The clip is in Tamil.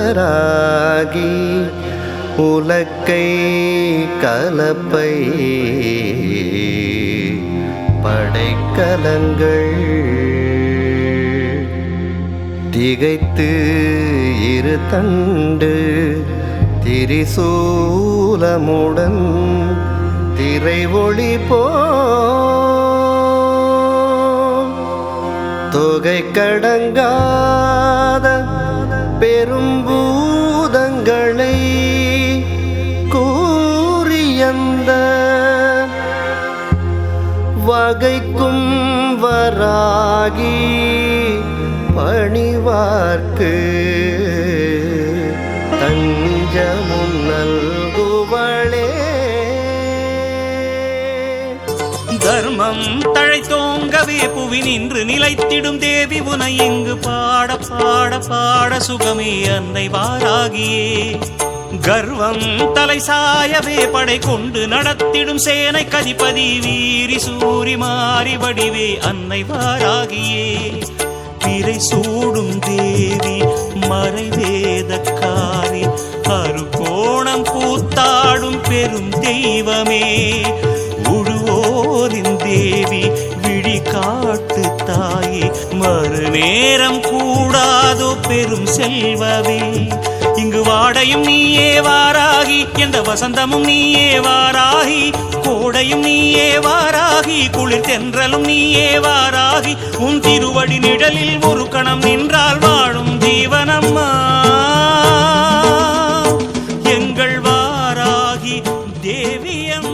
பகையாவராகி உலக்கை கலப்பை படைக்கலங்கள் திகைத்து இரு தண்டு திரிசூலமுடன் திரை ஒளி போ தொகை கடங்காத பெரும்பூதங்களை கூறியந்த வகைக்கும் வராகி பணிவார்க்கு தஞ்சமும் தர்மம் தழைத்தோங்கவே புவி நின்று நிலைத்திடும் தேவி உனை இங்கு பாட பாட பாட சுகமே அன்னை வாராகியே. கர்வம் தலை சாயவே படை கொண்டு நடத்திடும் சேனை கதிபதி வீரி சூரி மாறி வடிவே அன்னை வாராகியே. பிறை சூடும் தேவி மறைவேதக்காரி அருகோணம் பூத்தாடும் பெரும் தெய்வமே. தேவி விழி காட்டு தாயே மறுநேரம் கூடாதோ பெரும் செல்வவே இங்கு வாடையும் நீயே வாராகி எந்த வசந்தமும் நீயே வாராகி கோடையும் நீயே வாராகி குளிர் தென்றலும் நீயே வாராகி உன் திருவடி நிழலில் ஒரு கணம் நின்றால் வாழும் ஜீவனம்மா. எங்கள் வாராகி தேவியம்